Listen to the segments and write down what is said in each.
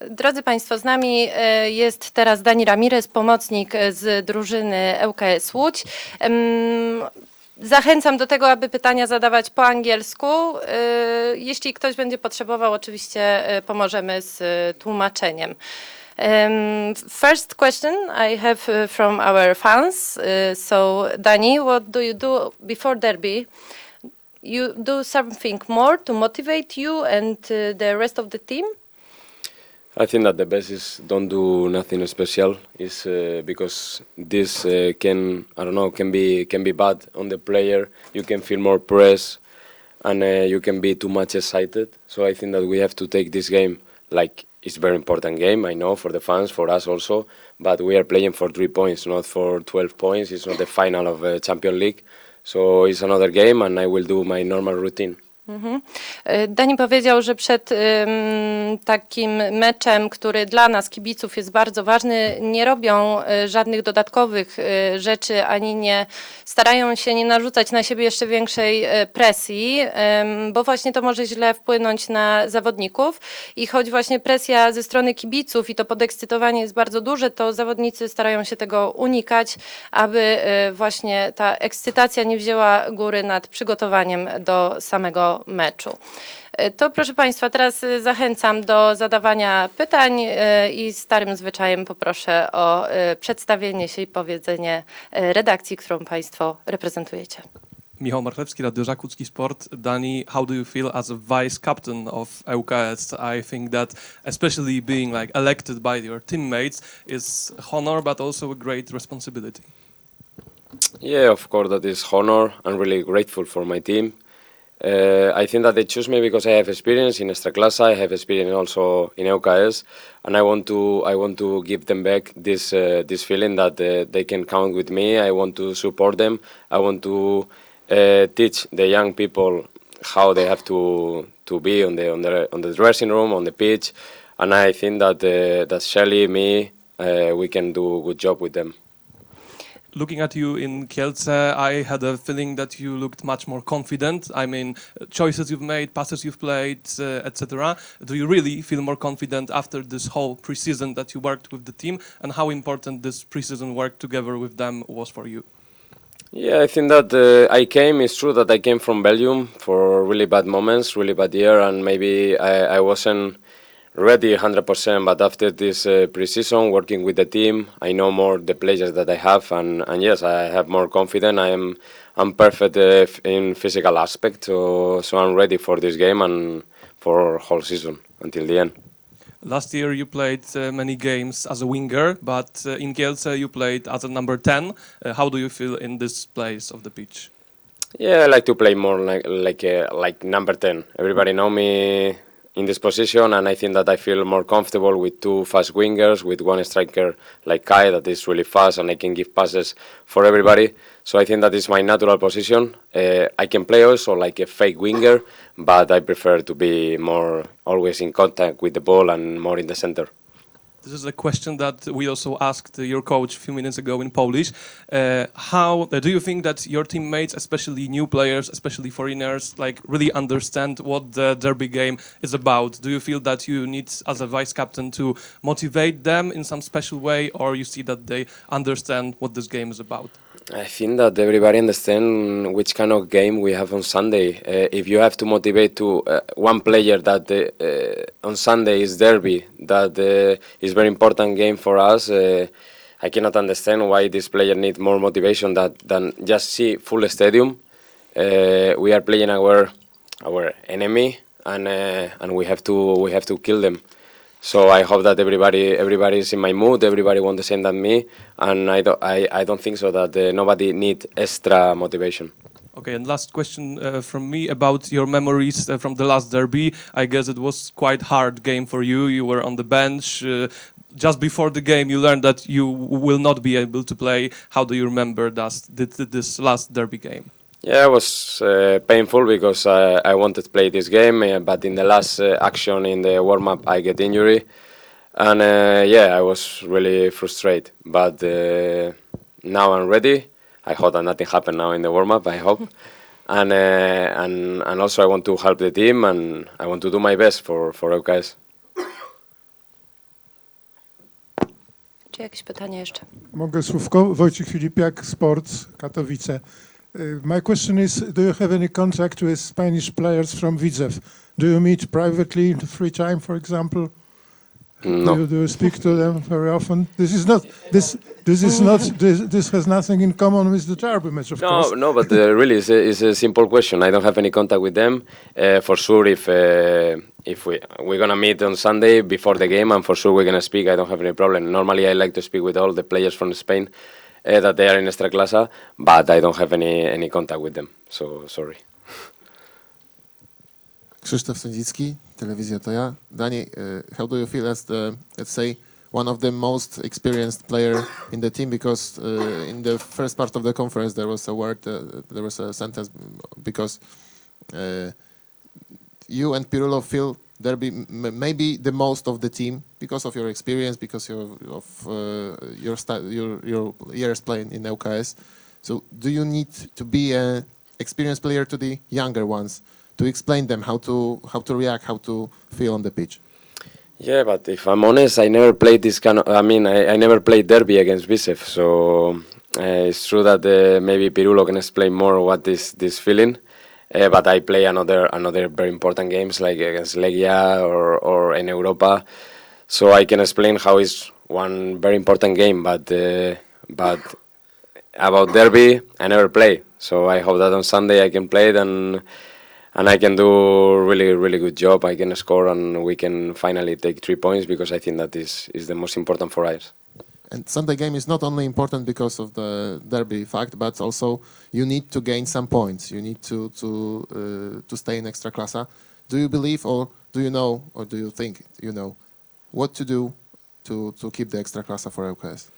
Drodzy Państwo, z nami e, jest teraz Dani Ramirez, pomocnik e, z drużyny ŁKS Łódź. Zachęcam do tego, aby pytania zadawać po angielsku. E, Jeśli ktoś będzie potrzebował, oczywiście pomożemy z tłumaczeniem. Um, first question I have from our fans. So, Dani, what do you do before derby? You do something more to motivate you and the rest of the team? I think that the best is don't do nothing special. Is uh, because this uh, can I don't know can be can be bad on the player. You can feel more press, and uh, you can be too much excited. So I think that we have to take this game like it's very important game. I know for the fans, for us also. But we are playing for three points, not for twelve points. It's not the final of uh, Champions League. So it's another game, and I will do my normal routine. Mhm. E, Dani powiedział, że przed takim meczem, który dla nas, kibiców, jest bardzo ważny, nie robią e, żadnych dodatkowych e, rzeczy, ani nie starają się nie narzucać na siebie jeszcze większej presji, bo właśnie to może źle wpłynąć na zawodników. I choć właśnie presja ze strony kibiców i to podekscytowanie jest bardzo duże, to zawodnicy starają się tego unikać, aby właśnie ta ekscytacja nie wzięła góry nad przygotowaniem do samego meczu. E, To proszę Państwa, teraz e, zachęcam do zadawania pytań e, i starym zwyczajem poproszę o przedstawienie się i powiedzenie redakcji, którą Państwo reprezentujecie. Michał Marchewski, Radio Żakucki Sport. Dani, how do you feel as a vice captain of ŁKS? I think that especially being like elected by your teammates is honor, but also a great responsibility. Yeah, of course, that is honor. I'm really grateful for my team. Uh, I think that they choose me because I have experience in Extraclasa. I have experience also in EUKS, and I want to I want to give them back this uh, this feeling that uh, they can count with me. I want to support them. I want to teach the young people how they have to to be on the on the on the dressing room, on the pitch, and I think that that Shelly, me, we can do a good job with them. Looking at you in Kielce, I had a feeling that you looked much more confident. I mean, choices you've made, passes you've played, uh, etc. Do you really feel more confident after this whole preseason that you worked with the team, and how important this preseason work together with them was for you? Yeah, I think that uh, I came. It's true that I came from Belgium for really bad moments, really bad year, and maybe I, I wasn't ready 100%. But after this uh, preseason, working with the team, I know more the players that I have, and, and yes, I have more confidence. I am I'm perfect uh, in physical aspect, so so I'm ready for this game and for whole season until the end. Last year you played uh, many games as a winger, but uh, in Kielce you played as a number 10. Uh, how do you feel in this place of the pitch? Yeah, I like to play more like like uh, like number ten. Everybody know me in this position, and I think that I feel more comfortable with two fast wingers, with one striker like Kai that is really fast and I can give passes for everybody. So I think that is my natural position. Uh, I can play also like a fake winger, but I prefer to be more always in contact with the ball and more in the center. This is a question that we also asked your coach a few minutes ago in Polish. Uh, how uh, do you think that your teammates, especially new players, especially foreigners, like really understand what the derby game is about? Do you feel that you need, as a vice captain, to motivate them in some special way, or you see that they understand what this game is about? I think that everybody understand which kind of game we have on Sunday. Uh, if you have to motivate to uh, one player that uh, on Sunday is derby, that uh, is very important game for us. Uh, I cannot understand why this player need more motivation that, than just see full stadium. Uh, we are playing our our enemy, and and we have to we have to kill them. So I hope that everybody everybody is in my mood. Everybody want the same than me, and I don't I, I don't think so that uh, nobody need extra motivation. Okay, and last question uh, from me about your memories uh, from the last derby. I guess it was quite hard game for you. You were on the bench. Uh, just before the game, you learned that you will not be able to play. How do you remember that, th- this last derby game? Yeah, it was uh, painful because uh, I wanted to play this game, uh, but in the last uh, action in the warm up, I get injury, and uh, yeah, I was really frustrated. But uh, now I'm ready. I hope that nothing happened now in the warm up. I hope, and uh, and and also I want to help the team, and I want to do my best for for guys. Czy jakieś pytania jeszcze? Mogę słówko? Wojciech Filipiak, Sports, Katowice. Uh, My question is, do you have any contact with Spanish players from Widzew? Do you meet privately in free time, for example? No. Do you, do you speak to them very often? This is not this. This is not. This, this has nothing in common with the Derby match, of No, course. no, but uh, really, it's a, it's a simple question. I don't have any contact with them. Uh, for sure, if uh, if we we're gonna meet on Sunday before the game, and for sure we're gonna speak. I don't have any problem. Normally, I like to speak with all the players from Spain uh, that they are in Extraclasa, but I don't have any any contact with them. So sorry. Krzysztof Sędzicki, telewizja to ja. Dani, uh, how do you feel as the, let's say, one of the most experienced player in the team? Because uh, in the first part of the conference there was a word, uh, there was a sentence because you and Pirulo feel there be maybe the most of the team because of your experience, because of, of uh, your, your your years playing in LKS. So, do you need to be an experienced player to the younger ones to explain them how to how to react, how to feel on the pitch? Yeah, but if I'm honest, I never played this kind of. I mean, I, I never played derby against Bisev, so uh, it's true that uh, maybe Pirulo can explain more what is this feeling. Uh, but I play another another very important games like against Legia or or in Europa, so I can explain how it's one very important game. But uh, but about derby, I never play. So I hope that on Sunday I can play it and and I can do really really good job. I can score and we can finally take three points because I think that is is the most important for us. And Sunday game is not only important because of the derby fact, but also you need to gain some points. You need to to uh, to stay in Extraclasa. Do you believe, or do you know, or do you think you know what to do to to keep the Extraclasa for LKS?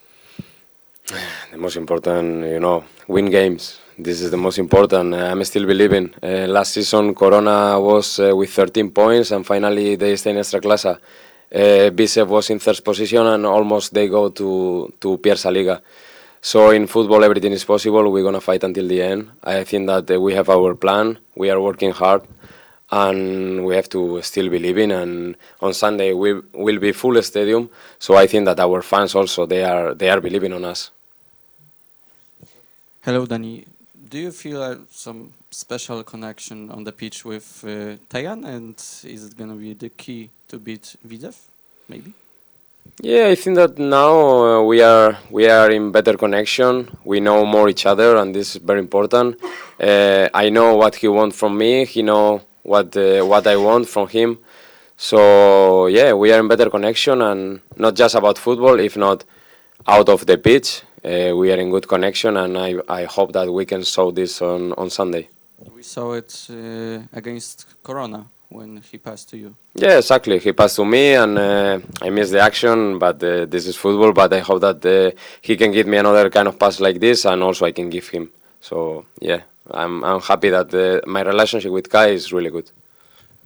The most important, you know, win games. This is the most important. Uh, I'm still believing. Uh, last season, Corona was uh, with 13 points, and finally they stay in Extraclasa. Uh, was in third position, and almost they go to to Piersa Liga. So in football, everything is possible. We're gonna fight until the end. I think that uh, we have our plan. We are working hard, and we have to still believe in. And on Sunday, we will be full stadium. So I think that our fans also they are they are believing on us. Hello, Danny. Do you feel some special connection on the pitch with uh, Tejan, and is it going to be the key to beat Videv? Maybe. Yeah, I think that now uh, we are we are in better connection. We know more each other, and this is very important. Uh, I know what he wants from me. He know what uh, what I want from him. So yeah, we are in better connection, and not just about football. If not out of the pitch, uh, we are in good connection, and I I hope that we can show this on on Sunday. We saw it uh, against Corona when he passed to you. Yeah, exactly. He passed to me, and uh, I missed the action. But uh, this is football. But I hope that uh, he can give me another kind of pass like this, and also I can give him. So yeah, I'm I'm happy that uh, my relationship with Kai is really good.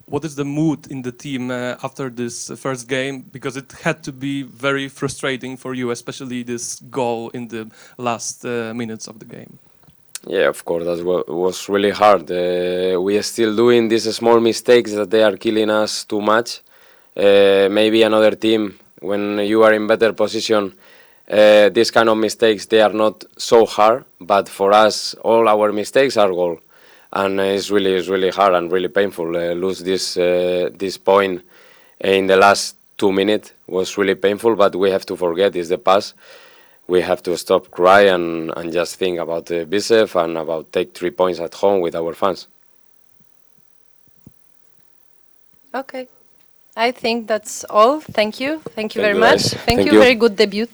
What is the mood in the team uh, after this uh, first game? Because it had to be very frustrating for you, especially this goal in the last uh, minutes of the game. Yeah, of course, that was really hard. Uh, we are still doing these small mistakes that they are killing us too much. Uh, maybe another team, when you are in better position, uh, these kind of mistakes they are not so hard. But for us, all our mistakes are goal, and it's really it's really hard and really painful. Uh, lose this uh, this point in the last two minutes was really painful. But we have to forget it's the past we have to stop cry and, and just think about the Bisev and about take three points at home with our fans. Okay. I think that's all. Thank you. Thank you Thank very you, much. guys. Thank, Thank you. you. Very good debut.